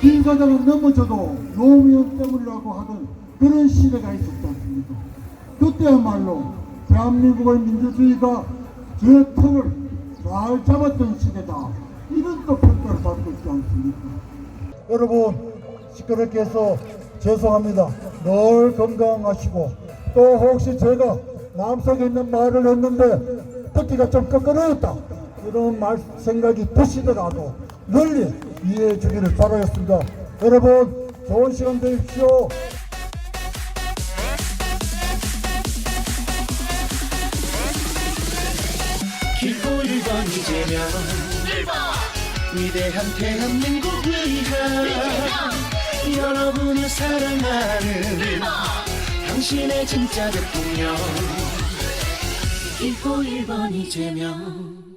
김 사장은 넘어져도 노무현 때문이라고 하던 그런 시대가 있었지 않습니까? 그때야말로 대한민국의 민주주의가 제 턱을 잘 잡았던 시대다. 이런 또 평가를 받고 있지 않습니까? 여러분 시끄럽게 해서 죄송합니다. 늘 건강하시고 또 혹시 제가 마음속에 있는 말을 했는데 듣기가 좀 끄끄러웠다 이런 말 생각이 드시더라도 널리 이해해 주기를 바라겠습니다. 여러분 좋은 시간 되십시오. 1번 이재명. 위대한 대한민국 위한. 여러분을 사랑하는. 당신의 진짜 대통령 기호 1번 이재명